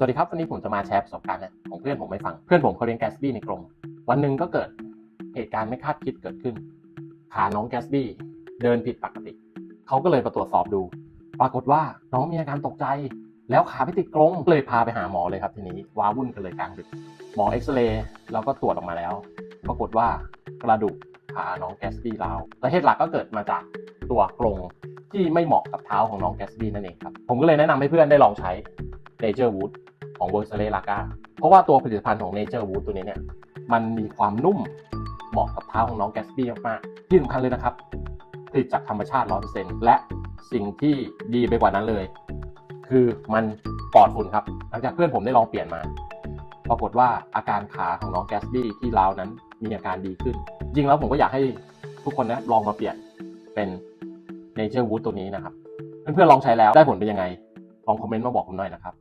สวัสดีครับ วันนี้ผมจะมาแชร์ประสบการณ์ของเพื่อนผมไม่ฟัง เพื่อนผมเขาเลี้ยงแกสบี้ในกรงวันหนึ่งก็เกิดเหตุการณ์ไม่คาดคิดเกิดขึ้น ขาน้องแกสบี้เดินผิดปกติ เขาก็เลยมาตรวจสอบดู ปรากฏว่าน้องมีอาการตกใจ แล้วขาไปติดกรงเลยพาไปหาหมอเลยครับทีนี้ว้าวุ่นกันเลยกลางดึกหมอเอ็กซเรย์แล้วก็ตรวจออกมาแล้ว ปรากฏว่ากระดูกขาน้องแกสบี้ร้าวสาเหตุหลักก็เกิดมาจากตัวกรงที่ไม่เหมาะกับเท้าของน้องแกสบี้นั่นเองครับผมก็เลยแนะนำให้เพื่อนได้ลองใช้ Nature Wood ของเวอร์ซเลลากาเพราะว่าตัวผลิตภัณฑ์ของ Nature Wood ตัวนี้เนี่ยมันมีความนุ่มเหมาะกับเท้าของน้องแกสบี้มากๆที่สำคัญเลยนะครับผลิตจากธรรมชาติ100%และสิ่งที่ดีไปกว่านั้นเลย คือมันปลอดฝุ่นครับ หลังจากเพื่อนผมได้ลองเปลี่ยนมา ปรากฏว่าอาการขาของน้องแกสบี้ที่ร้าวนั้นมีอาการดีขึ้น จริงแล้วผมก็อยากให้ทุกคนนะลองมาเปลี่ยนเป็น Nature Wood ตัวนี้นะครับ เพื่อนๆลองใช้แล้วได้ผลเป็นยังไง ลองคอมเมนต์มาบอกผมหน่อยนะครับ